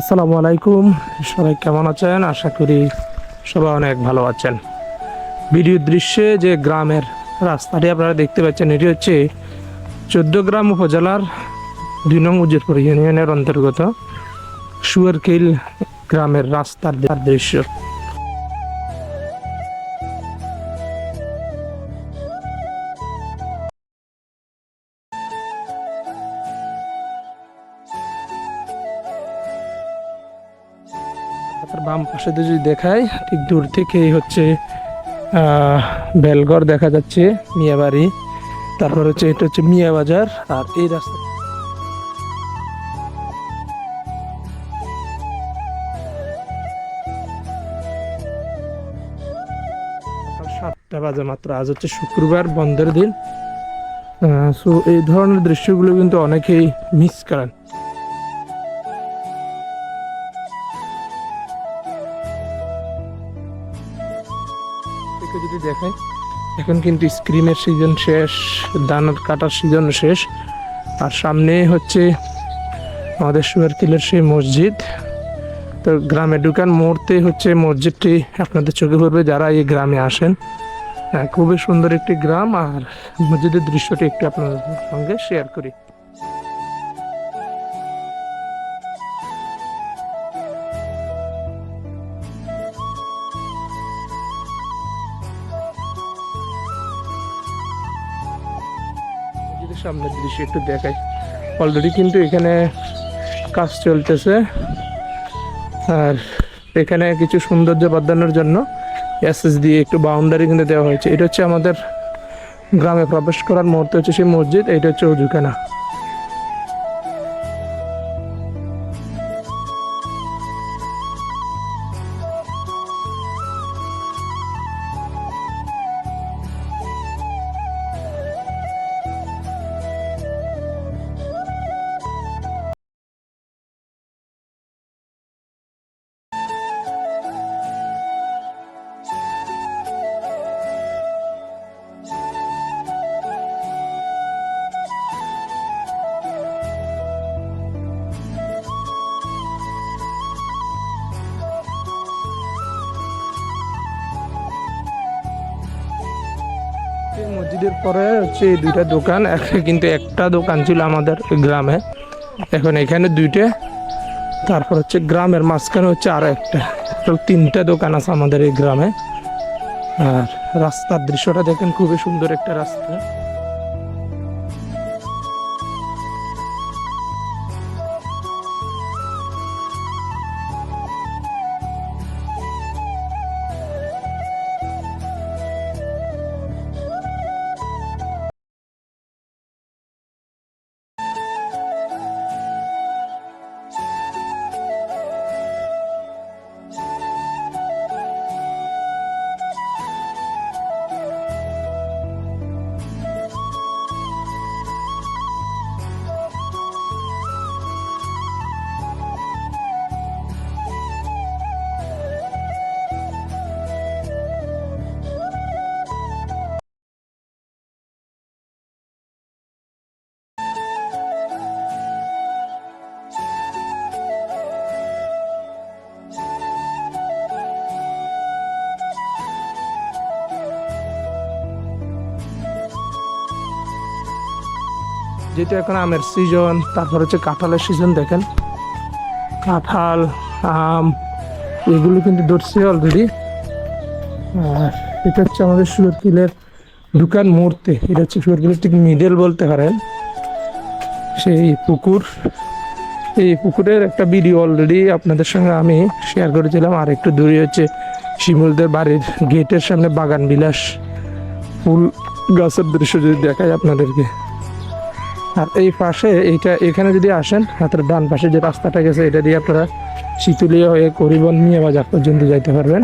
আসসালামু আলাইকুম। সবাই কেমন আছেন? আশা করি সবাই অনেক ভালো আছেন। ভিডিও দৃশ্যে যে গ্রামের রাস্তাটি আপনারা দেখতে পাচ্ছেন, এটি হচ্ছে চোদ্দগ্রাম উপজেলার দুই নং উজিরপুর ইউনিয়নের অন্তর্গত সুয়ারকিল গ্রামের রাস্তার দৃশ্য। তার বাম পাশে যদি দেখাই, ঠিক দূর থেকেই হচ্ছে বেলঘর দেখা যাচ্ছে, মিয়াবাড়ি। তারপর হচ্ছে এটা হচ্ছে মিয়া বাজার আর এই রাস্তা। সাতটা বাজে মাত্র, আজ হচ্ছে শুক্রবার, বন্ধের দিন। সো এই ধরনের দৃশ্যগুলো কিন্তু অনেকেই মিস করেন। এখন কিন্তু স্ক্রিমের সিজন শেষ দানার কাটার সিজন শেষ। আর সামনে হচ্ছে আমাদের সুয়ারকিলের সেই মসজিদ। তো গ্রামে ঢুকান মুহূর্তে হচ্ছে মসজিদটি আপনাদের চোখে পড়বে যারা এই গ্রামে আসেন। হ্যাঁ, খুবই সুন্দর একটি গ্রাম। আর মসজিদের দৃশ্যটি একটু আপনাদের সঙ্গে শেয়ার করি। সামনের দৃশ্য একটু দেখাই। অলরেডি কিন্তু এখানে কাজ চলতেছে। আর এখানে কিছু সৌন্দর্য বাঁধানোর জন্য অ্যাসেস দিয়ে একটু বাউন্ডারি কিন্তু দেওয়া হয়েছে। এটা হচ্ছে আমাদের গ্রামে প্রবেশ করার মুহূর্তে হচ্ছে সেই মসজিদ, এটা হচ্ছে অজুখানা। মসজিদের পরে হচ্ছে এই দুইটা দোকান কিন্তু একটা দোকান ছিল আমাদের গ্রামে। এখন এখানে দুইটা, তারপর হচ্ছে গ্রামের মাঝখানে হচ্ছে আরও একটা। তিনটা দোকান আছে আমাদের এই গ্রামে। আর রাস্তার দৃশ্যটা দেখেন, খুবই সুন্দর একটা রাস্তা। যেহেতু এখন আমের সিজন তারপর হচ্ছে কাঁঠালের সিজন দেখেন। কাঁঠাল, আম, এগুলো কিন্তু ধরছে অলরেডি আর এটা হচ্ছে আমাদের সুরকিলের দোকান মুহূর্তে। এটা হচ্ছে সুরকিলের ঠিক মিডেল বলতে পারেন। সেই পুকুর। এই পুকুরের একটা ভিডিও অলরেডি আপনাদের সঙ্গে আমি শেয়ার করেছিলাম। আর একটু দূরে হচ্ছে শিমুলদের বাড়ির গেটের সামনে বাগান বিলাস ফুল গাছের দৃশ্য যদি দেখায় আপনাদেরকে। আর এই পাশে এইটা, এখানে যদি আসেন, হাতের ডান পাশে যে রাস্তাটা গেছে, এটা দিয়ে আপনারা শীতুলিয়া হয়ে করিবন নিয়ে বাজার পর্যন্ত যাইতে পারবেন।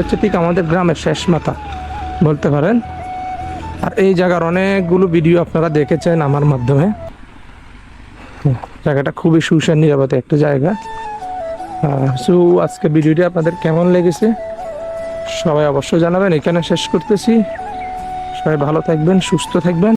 হচ্ছে ঠিক আমাদের গ্রামের শেষ মাথা, বলতে পারেন। আর এই জায়গার অনেকগুলো ভিডিও আপনারা দেখেছেন আমার মাধ্যমে। জায়গাটা খুবই সুসার, নিরাপদে একটা জায়গা। সো আজকে ভিডিওটি আপনাদের কেমন লেগেছে? সবাই অবশ্যই জানাবেন। এখানে শেষ করতেছি। সবাই ভালো থাকবেন, সুস্থ থাকবেন।